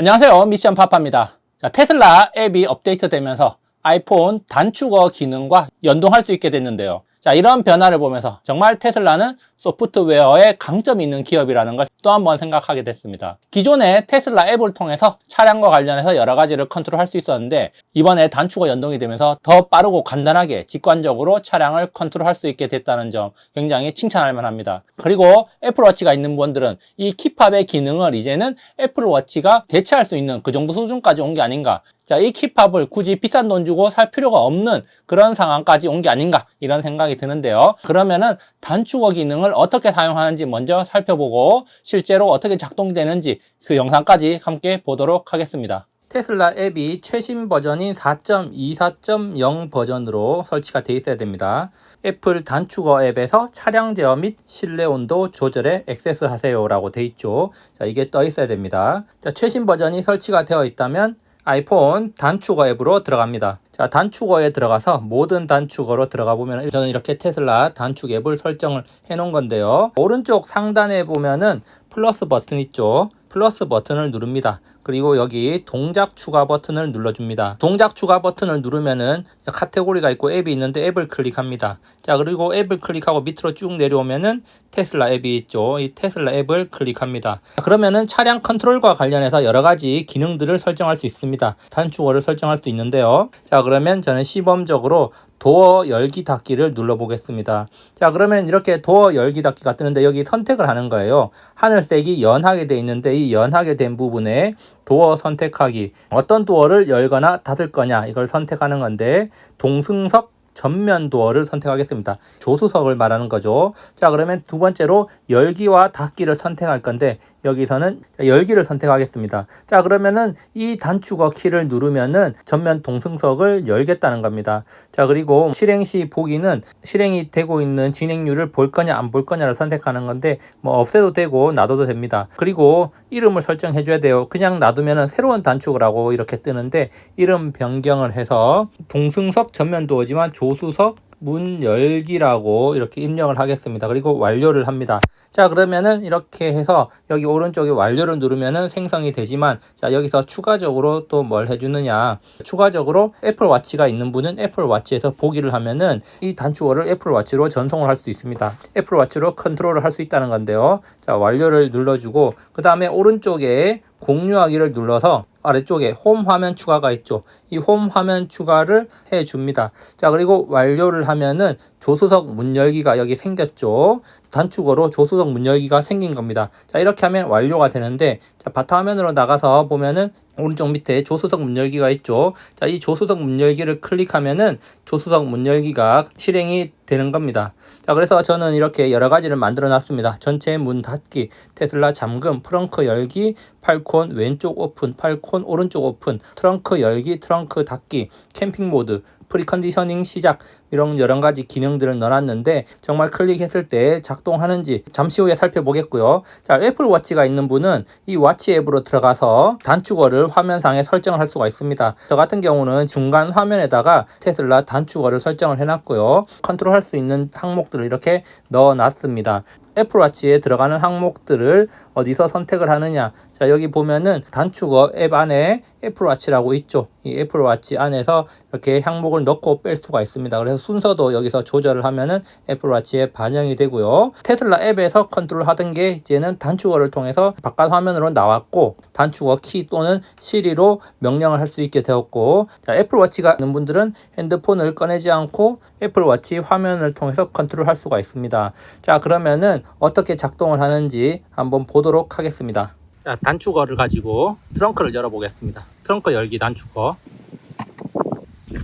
안녕하세요. 미션 파파입니다. 자, 테슬라 앱이 업데이트 되면서 아이폰 단축어 기능과 연동할 수 있게 됐는데요. 자, 이런 변화를 보면서 정말 테슬라는 소프트웨어에 강점이 있는 기업이라는 걸 또 한 번 생각하게 됐습니다. 기존에 테슬라 앱을 통해서 차량과 관련해서 여러 가지를 컨트롤할 수 있었는데 이번에 단축어 연동이 되면서 더 빠르고 간단하게 직관적으로 차량을 컨트롤할 수 있게 됐다는 점 굉장히 칭찬할 만합니다. 그리고 애플워치가 있는 분들은 이 킵합의 기능을 이제는 애플워치가 대체할 수 있는 그 정도 수준까지 온 게 아닌가 자, 이 킵합을 굳이 비싼 돈 주고 살 필요가 없는 그런 상황까지 온 게 아닌가 이런 생각이 드는데요. 그러면은 단축어 기능을 어떻게 사용하는지 먼저 살펴보고 실제로 어떻게 작동되는지 그 영상까지 함께 보도록 하겠습니다. 테슬라 앱이 최신 버전인 4.24.0 버전으로 설치가 되어 있어야 됩니다. 애플 단축어 앱에서 차량 제어 및 실내 온도 조절에 액세스 하세요 라고 되어 있죠. 자, 이게 떠 있어야 됩니다. 자, 최신 버전이 설치가 되어 있다면 아이폰 단축어 앱으로 들어갑니다. 자, 단축어에 들어가서 모든 단축어로 들어가 보면 저는 이렇게 테슬라 단축 앱을 설정을 해 놓은 건데요. 오른쪽 상단에 보면은 플러스 버튼 있죠. 플러스 버튼을 누릅니다. 그리고 여기 동작 추가 버튼을 눌러줍니다. 동작 추가 버튼을 누르면은 카테고리가 있고 앱이 있는데 앱을 클릭합니다. 자, 그리고 앱을 클릭하고 밑으로 쭉 내려오면은 테슬라 앱이 있죠. 이 테슬라 앱을 클릭합니다. 그러면은 차량 컨트롤과 관련해서 여러 가지 기능들을 설정할 수 있습니다. 단축어를 설정할 수 있는데요. 자, 그러면 저는 시범적으로 도어 열기 닫기를 눌러 보겠습니다. 자, 그러면 이렇게 도어 열기 닫기가 뜨는데 여기 선택을 하는 거예요. 하늘색이 연하게 돼 있는데 이 연하게 된 부분에 도어 선택하기. 어떤 도어를 열거나 닫을 거냐 이걸 선택하는 건데 동승석 전면 도어를 선택하겠습니다. 조수석을 말하는 거죠. 자, 그러면 두 번째로 열기와 닫기를 선택할 건데 여기서는 열기를 선택하겠습니다. 자, 그러면은 이 단축어 키를 누르면은 전면 동승석을 열겠다는 겁니다. 자, 그리고 실행 시 보기는 실행이 되고 있는 진행률을 볼 거냐 안 볼 거냐를 선택하는 건데 뭐 없애도 되고 놔둬도 됩니다. 그리고 이름을 설정해 줘야 돼요. 그냥 놔두면은 새로운 단축어라고 이렇게 뜨는데 이름 변경을 해서 동승석 전면 도어지만 조수석 문 열기라고 이렇게 입력을 하겠습니다. 그리고 완료를 합니다. 자, 그러면은 이렇게 해서 여기 오른쪽에 완료를 누르면은 생성이 되지만 자, 여기서 추가적으로 또 뭘 해주느냐. 추가적으로 애플 워치가 있는 분은 애플 워치에서 보기를 하면은 이 단축어를 애플 워치로 전송을 할 수 있습니다. 애플 워치로 컨트롤을 할 수 있다는 건데요. 자, 완료를 눌러주고 그 다음에 오른쪽에 공유하기를 눌러서 아래쪽에 홈 화면 추가가 있죠. 이 홈 화면 추가를 해 줍니다. 자, 그리고 완료를 하면은 조수석 문 열기가 여기 생겼죠. 단축어로 조수석 문 열기가 생긴 겁니다. 자, 이렇게 하면 완료가 되는데 자, 바탕화면으로 나가서 보면은 오른쪽 밑에 조수석 문 열기가 있죠. 자, 이 조수석 문 열기를 클릭하면은 조수석 문 열기가 실행이 되는 겁니다. 자, 그래서 저는 이렇게 여러 가지를 만들어 놨습니다. 전체 문 닫기, 테슬라 잠금, 프렁크 열기, 팔콘 왼쪽 오픈, 팔콘 오른쪽 오픈, 트렁크 열기, 트렁크 닫기, 캠핑 모드, 프리컨디셔닝 시작 이런 여러 가지 기능들을 넣어놨는데 정말 클릭했을 때 작동하는지 잠시 후에 살펴보겠고요. 자, 애플 워치가 있는 분은 이 워치 앱으로 들어가서 단축어를 화면상에 설정을 할 수가 있습니다. 저 같은 경우는 중간 화면에다가 테슬라 단축어를 설정을 해놨고요. 컨트롤 할 수 있는 항목들을 이렇게 넣어놨습니다. 애플워치에 들어가는 항목들을 어디서 선택을 하느냐. 자 여기 보면은 단축어 앱 안에 애플워치라고 있죠. 이 애플워치 안에서 이렇게 항목을 넣고 뺄 수가 있습니다. 그래서 순서도 여기서 조절을 하면은 애플워치에 반영이 되고요. 테슬라 앱에서 컨트롤 하던 게 이제는 단축어를 통해서 바깥 화면으로 나왔고 단축어 키 또는 시리로 명령을 할 수 있게 되었고 자 애플워치가 있는 분들은 핸드폰을 꺼내지 않고 애플워치 화면을 통해서 컨트롤 할 수가 있습니다. 자 그러면은 어떻게 작동을 하는지 한번 보도록 하겠습니다. 자, 단축어를 가지고 트렁크를 열어보겠습니다. 트렁크 열기 단축어.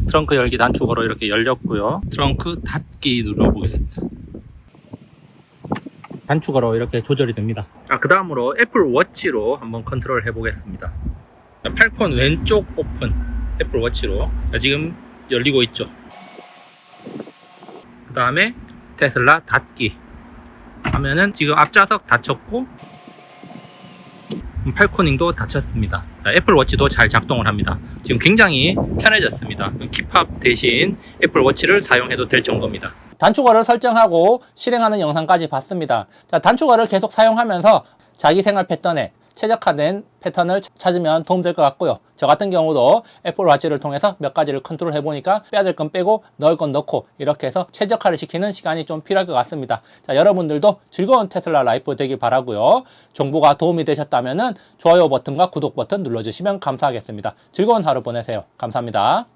트렁크 열기 단축어로 이렇게 열렸고요. 트렁크 닫기 눌러보겠습니다. 단축어로 이렇게 조절이 됩니다. 자, 그 다음으로 애플 워치로 한번 컨트롤 해보겠습니다. 자, 팔콘 왼쪽 오픈 애플 워치로 자, 지금 열리고 있죠. 그 다음에 테슬라 닫기 하면은 지금 앞좌석 닫혔고 팔코닝도 닫혔습니다. 애플워치도 잘 작동을 합니다. 지금 굉장히 편해졌습니다. 킵합 대신 애플워치를 사용해도 될 정도입니다. 단축어를 설정하고 실행하는 영상까지 봤습니다. 자, 단축어를 계속 사용하면서 자기 생활 패턴에 최적화된 패턴을 찾으면 도움될 것 같고요. 저 같은 경우도 애플 워치를 통해서 몇 가지를 컨트롤 해보니까 빼야 될 건 빼고 넣을 건 넣고 이렇게 해서 최적화를 시키는 시간이 좀 필요할 것 같습니다. 자, 여러분들도 즐거운 테슬라 라이프 되길 바라고요. 정보가 도움이 되셨다면 좋아요 버튼과 구독 버튼 눌러주시면 감사하겠습니다. 즐거운 하루 보내세요. 감사합니다.